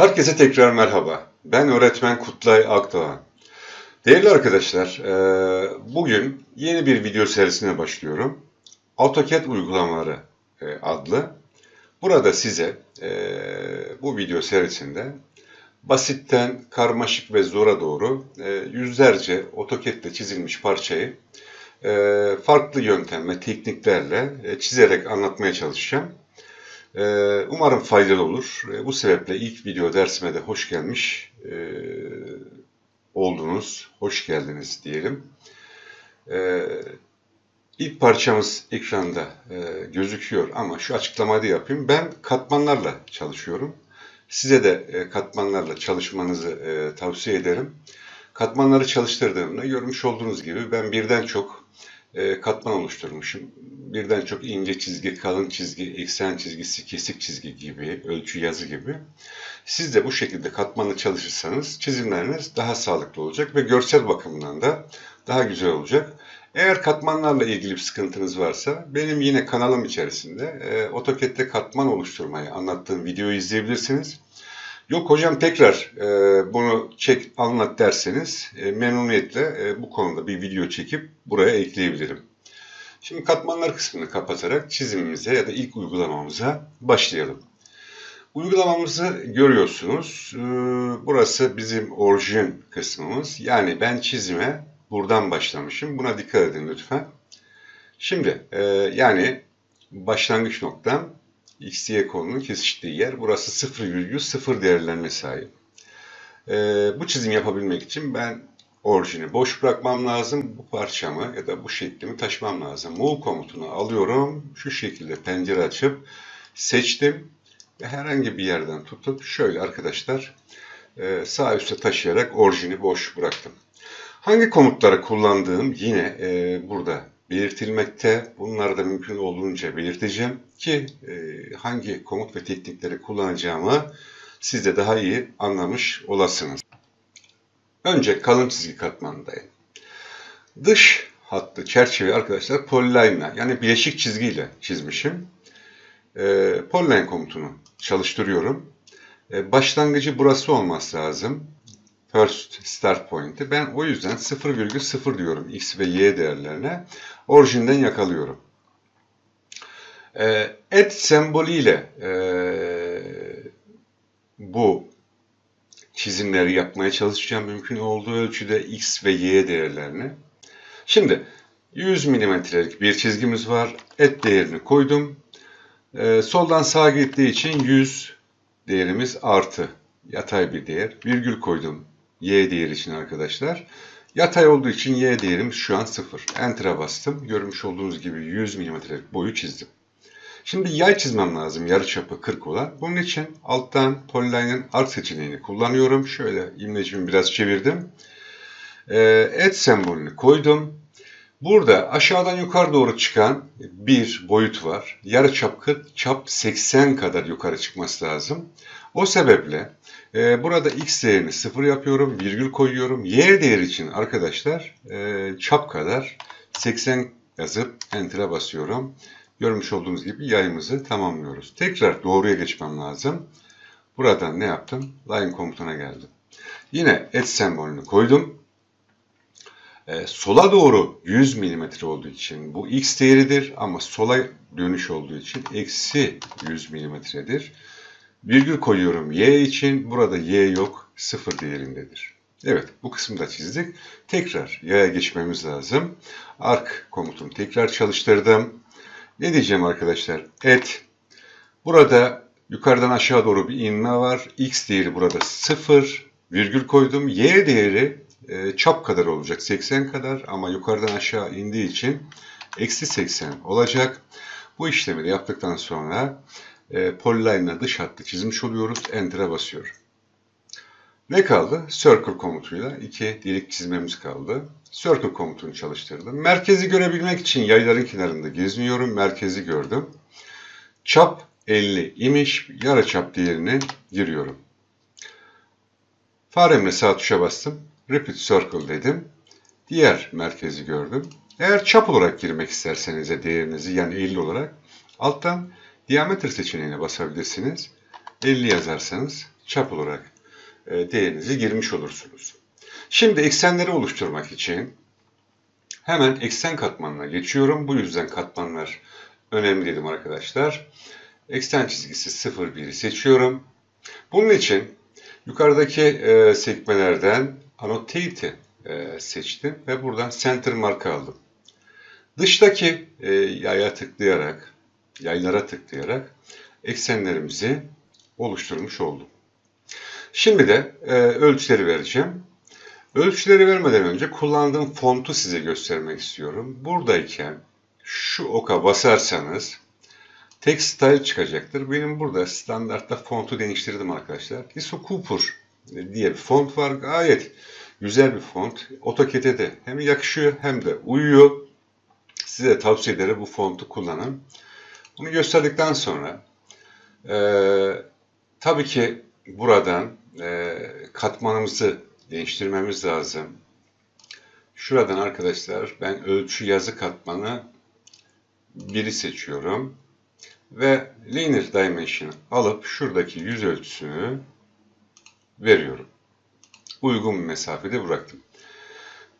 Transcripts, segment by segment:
Herkese tekrar merhaba. Ben öğretmen Kutlay Akdoğan. Değerli arkadaşlar, e, bugün yeni bir video serisine başlıyorum. AutoCAD uygulamaları e, adlı. Burada size e, bu video serisinde basitten karmaşık ve zora doğru yüzlerce AutoCAD'de çizilmiş parçayı farklı yöntem ve tekniklerle çizerek anlatmaya çalışacağım. Ee, umarım faydalı olur. Ee, bu sebeple ilk video dersime de hoş gelmiş e, oldunuz. Hoş geldiniz diyelim. Ee, ilk parçamız ekranda e, gözüküyor ama şu açıklamayı yapayım. Ben katmanlarla çalışıyorum. Size de e, katmanlarla çalışmanızı tavsiye ederim. Katmanları çalıştırdığımda görmüş olduğunuz gibi ben birden çok e, katman oluşturmuşum. Birden çok ince çizgi, kalın çizgi, eksen çizgisi, kesik çizgi gibi, ölçü yazı gibi. Siz de bu şekilde katmanlı çalışırsanız çizimleriniz daha sağlıklı olacak ve görsel bakımından da daha güzel olacak. Eğer katmanlarla ilgili bir sıkıntınız varsa benim yine kanalım içerisinde e, AutoCAD'de katman oluşturmayı anlattığım videoyu izleyebilirsiniz. Yok hocam tekrar e, bunu çek anlat derseniz e, memnuniyetle e, bu konuda bir video çekip buraya ekleyebilirim. Şimdi katmanlar kısmını kapatarak çizimimize ya da ilk uygulamamıza başlayalım. Uygulamamızı görüyorsunuz. E, burası bizim orijin kısmımız. Yani ben çizime buradan başlamışım. Buna dikkat edin lütfen. Şimdi e, yani başlangıç noktam x, y konunun kesiştiği yer. Burası 0,0 değerlerine sahip. Ee, bu çizim yapabilmek için ben orijini boş bırakmam lazım. Bu parçamı ya da bu şeklimi taşımam lazım. Move komutunu alıyorum. Şu şekilde pencere açıp seçtim. Ve herhangi bir yerden tutup şöyle arkadaşlar e, sağ üstte taşıyarak orijini boş bıraktım. Hangi komutları kullandığım yine e, burada belirtilmekte. Bunları da mümkün olduğunca belirteceğim ki e, hangi komut ve teknikleri kullanacağımı siz de daha iyi anlamış olasınız. Önce kalın çizgi katmanındayım. Dış hattı çerçeve arkadaşlar polyline yani bileşik çizgiyle çizmişim. E, polyline komutunu çalıştırıyorum. E, başlangıcı burası olması lazım first start point'i. Ben o yüzden 0,0 diyorum x ve y değerlerine. Orijinden yakalıyorum. E, et sembolüyle e, bu çizimleri yapmaya çalışacağım. Mümkün olduğu ölçüde x ve y değerlerini. Şimdi 100 milimetrelik bir çizgimiz var. Et değerini koydum. E, soldan sağa gittiği için 100 değerimiz artı yatay bir değer. Virgül koydum y değeri için arkadaşlar. Yatay olduğu için y değerimiz şu an 0. Enter'a bastım. Görmüş olduğunuz gibi 100 mm'lik boyu çizdim. Şimdi yay çizmem lazım yarıçapı 40 olan. Bunun için alttan Polyline'ın art seçeneğini kullanıyorum. Şöyle imlecimi biraz çevirdim. Ee, et sembolünü koydum. Burada aşağıdan yukarı doğru çıkan bir boyut var. Yarıçap 40, çap 80 kadar yukarı çıkması lazım. O sebeple e, burada x değerini 0 yapıyorum, virgül koyuyorum. Y değeri için arkadaşlar e, çap kadar 80 yazıp enter'a basıyorum. Görmüş olduğunuz gibi yayımızı tamamlıyoruz. Tekrar doğruya geçmem lazım. Buradan ne yaptım? Line komutuna geldim. Yine et sembolünü koydum. E, sola doğru 100 mm olduğu için bu x değeridir ama sola dönüş olduğu için eksi 100 mm'dir. Virgül koyuyorum y için. Burada y yok. Sıfır değerindedir. Evet bu kısmı da çizdik. Tekrar yaya geçmemiz lazım. Ark komutunu tekrar çalıştırdım. Ne diyeceğim arkadaşlar? Et. Burada yukarıdan aşağı doğru bir inme var. X değeri burada sıfır. Virgül koydum. Y değeri e, çap kadar olacak. 80 kadar ama yukarıdan aşağı indiği için eksi 80 olacak. Bu işlemi de yaptıktan sonra e, polyline'la dış hattı çizmiş oluyoruz. Enter'a basıyorum. Ne kaldı? Circle komutuyla iki delik çizmemiz kaldı. Circle komutunu çalıştırdım. Merkezi görebilmek için yayların kenarında geziniyorum. Merkezi gördüm. Çap 50 imiş. Yarı çap değerini giriyorum. Faremle sağ tuşa bastım. Repeat Circle dedim. Diğer merkezi gördüm. Eğer çap olarak girmek isterseniz de değerinizi yani 50 olarak alttan Diametre seçeneğine basabilirsiniz. 50 yazarsanız çap olarak e, değerinizi girmiş olursunuz. Şimdi eksenleri oluşturmak için hemen eksen katmanına geçiyorum. Bu yüzden katmanlar önemli dedim arkadaşlar. Eksen çizgisi 0,1'i seçiyorum. Bunun için yukarıdaki e, sekmelerden annotate'i e, seçtim ve buradan center marka aldım. Dıştaki e, yaya tıklayarak, yaylara tıklayarak eksenlerimizi oluşturmuş oldum. Şimdi de e, ölçüleri vereceğim. Ölçüleri vermeden önce kullandığım fontu size göstermek istiyorum. Buradayken şu oka basarsanız text style çıkacaktır. Benim burada standartta fontu değiştirdim arkadaşlar. ISO Cooper diye bir font var. Gayet güzel bir font. AutoCAD'e de hem yakışıyor hem de uyuyor. Size tavsiye ederim bu fontu kullanın. Bunu gösterdikten sonra e, tabii ki buradan e, katmanımızı değiştirmemiz lazım. Şuradan arkadaşlar ben ölçü yazı katmanı biri seçiyorum. Ve linear dimension alıp şuradaki yüz ölçüsünü veriyorum. Uygun bir mesafede bıraktım.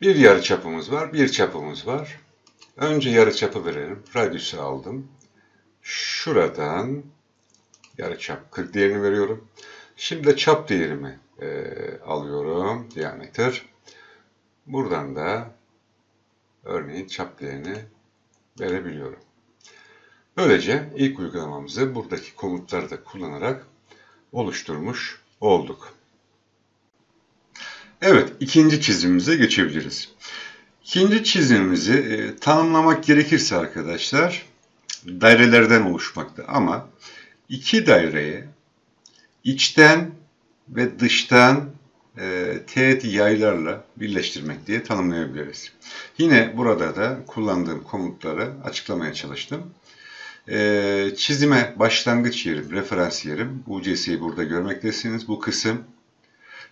Bir yarı çapımız var, bir çapımız var. Önce yarı çapı verelim. Radyüsü aldım. Şuradan yarı çap 40 değerini veriyorum. Şimdi de çap değerimi e, alıyorum. Diameter. Buradan da örneğin çap değerini verebiliyorum. Böylece ilk uygulamamızı buradaki komutları da kullanarak oluşturmuş olduk. Evet, ikinci çizimimize geçebiliriz. İkinci çizimimizi e, tanımlamak gerekirse arkadaşlar, dairelerden oluşmakta ama iki daireye içten ve dıştan e, teğet yaylarla birleştirmek diye tanımlayabiliriz. Yine burada da kullandığım komutları açıklamaya çalıştım. E, çizime başlangıç yerim, referans yerim. UCS'yi burada görmektesiniz. Bu kısım.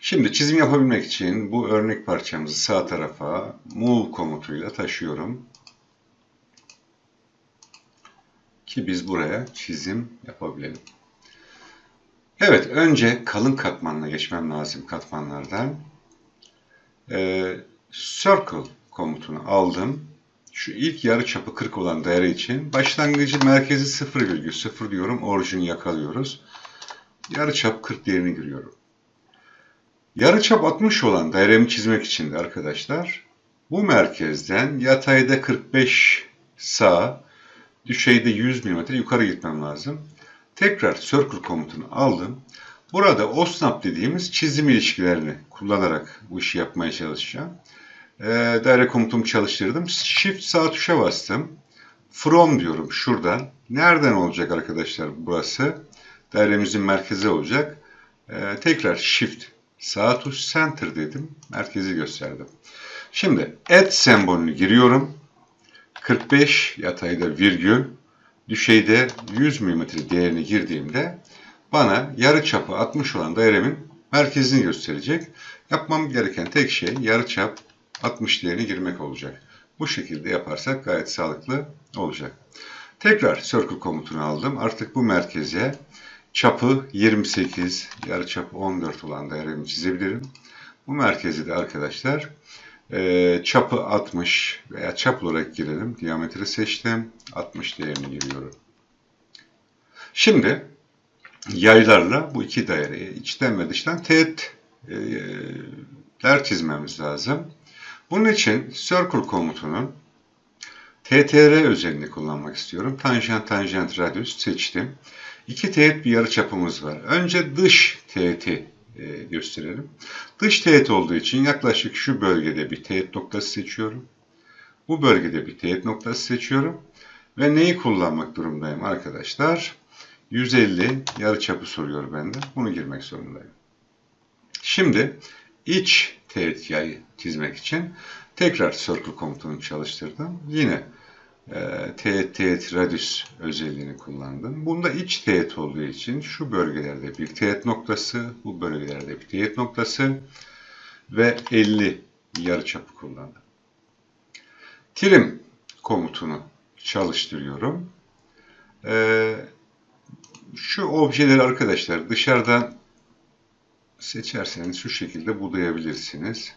Şimdi çizim yapabilmek için bu örnek parçamızı sağ tarafa move komutuyla taşıyorum. Ki biz buraya çizim yapabilelim. Evet, önce kalın katmanına geçmem lazım katmanlardan. Ee, circle komutunu aldım. Şu ilk yarı çapı 40 olan daire için başlangıcı merkezi 0,0 diyorum. Orijini yakalıyoruz. Yarı çap 40 değerini giriyorum. Yarı çap 60 olan dairemi çizmek için de arkadaşlar bu merkezden yatayda 45 sağ, düşeyde 100 mm yukarı gitmem lazım. Tekrar circle komutunu aldım. Burada OSNAP dediğimiz çizim ilişkilerini kullanarak bu işi yapmaya çalışacağım. Ee, daire komutumu çalıştırdım. Shift sağ tuşa bastım. From diyorum şuradan. Nereden olacak arkadaşlar burası? Dairemizin merkezi olacak. Ee, tekrar Shift sağ tuş Center dedim. Merkezi gösterdim. Şimdi add sembolünü giriyorum. 45 yatayda virgül düşeyde 100 mm değerini girdiğimde bana yarı çapı 60 olan dairemin merkezini gösterecek. Yapmam gereken tek şey yarı çap 60 değerini girmek olacak. Bu şekilde yaparsak gayet sağlıklı olacak. Tekrar circle komutunu aldım. Artık bu merkeze çapı 28, yarı çapı 14 olan dairemi çizebilirim. Bu merkezi de arkadaşlar e, çapı 60 veya çap olarak girelim. Diametre seçtim. 60 değerini giriyorum. Şimdi yaylarla bu iki daireyi içten ve dıştan teğetler çizmemiz lazım. Bunun için circle komutunun TTR özelliğini kullanmak istiyorum. Tanjant tanjant radius seçtim. İki teğet bir yarıçapımız var. Önce dış teğeti e, gösterelim. Dış teğet olduğu için yaklaşık şu bölgede bir teğet noktası seçiyorum. Bu bölgede bir teğet noktası seçiyorum. Ve neyi kullanmak durumdayım arkadaşlar? 150 yarıçapı soruyor benden. Bunu girmek zorundayım. Şimdi iç teğet yayı çizmek için tekrar circle komutunu çalıştırdım. Yine teğet teğet radius özelliğini kullandım. Bunda iç teğet olduğu için şu bölgelerde bir teğet noktası, bu bölgelerde bir teğet noktası ve 50 yarıçapı kullandım. Trim komutunu çalıştırıyorum. Ee, şu objeleri arkadaşlar dışarıdan seçerseniz şu şekilde budayabilirsiniz.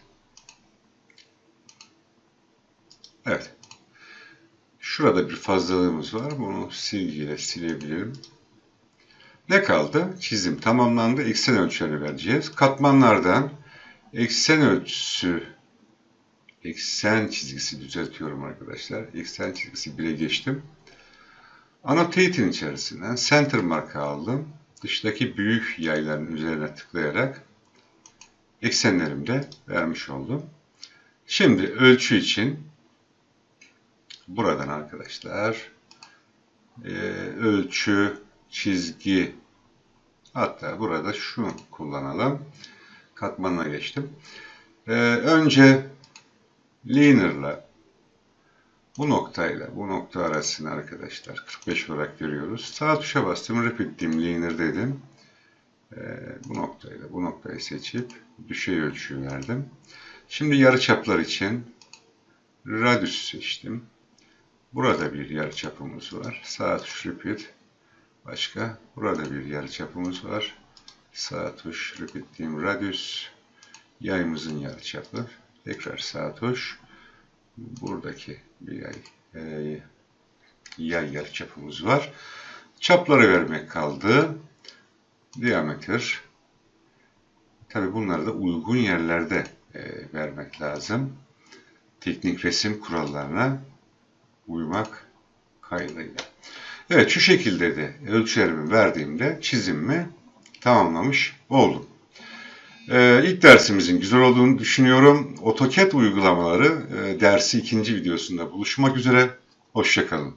Şurada bir fazlalığımız var. Bunu silgiyle silebilirim. Ne kaldı? Çizim tamamlandı. Eksen ölçülerini vereceğiz. Katmanlardan eksen ölçüsü eksen çizgisi düzeltiyorum arkadaşlar. Eksen çizgisi 1'e geçtim. Annotate'in içerisinden center marka aldım. Dıştaki büyük yayların üzerine tıklayarak eksenlerimi de vermiş oldum. Şimdi ölçü için buradan arkadaşlar e, ölçü, çizgi hatta burada şunu kullanalım. Katmanına geçtim. E, önce linear'la bu noktayla bu nokta arasını arkadaşlar 45 olarak görüyoruz. Sağ tuşa bastım. Repeat diyeyim. Linear dedim. Ee, bu noktayla bu noktayı seçip düşey ölçüyü verdim. Şimdi yarıçaplar için radius seçtim. Burada bir yarıçapımız var. Sağ tuş repeat. Başka. Burada bir yarıçapımız var. Sağ tuş repeat diyeyim. Radius. Yayımızın yarıçapı. Tekrar sağ tuş buradaki bir yay, e, yay yarıçapımız var. Çapları vermek kaldı. Diameter. Tabi bunları da uygun yerlerde e, vermek lazım. Teknik resim kurallarına uymak kaydıyla. Evet şu şekilde de ölçülerimi verdiğimde çizimimi tamamlamış oldum. Ee, ilk dersimizin güzel olduğunu düşünüyorum. AutoCAD uygulamaları e, dersi ikinci videosunda buluşmak üzere. Hoşçakalın.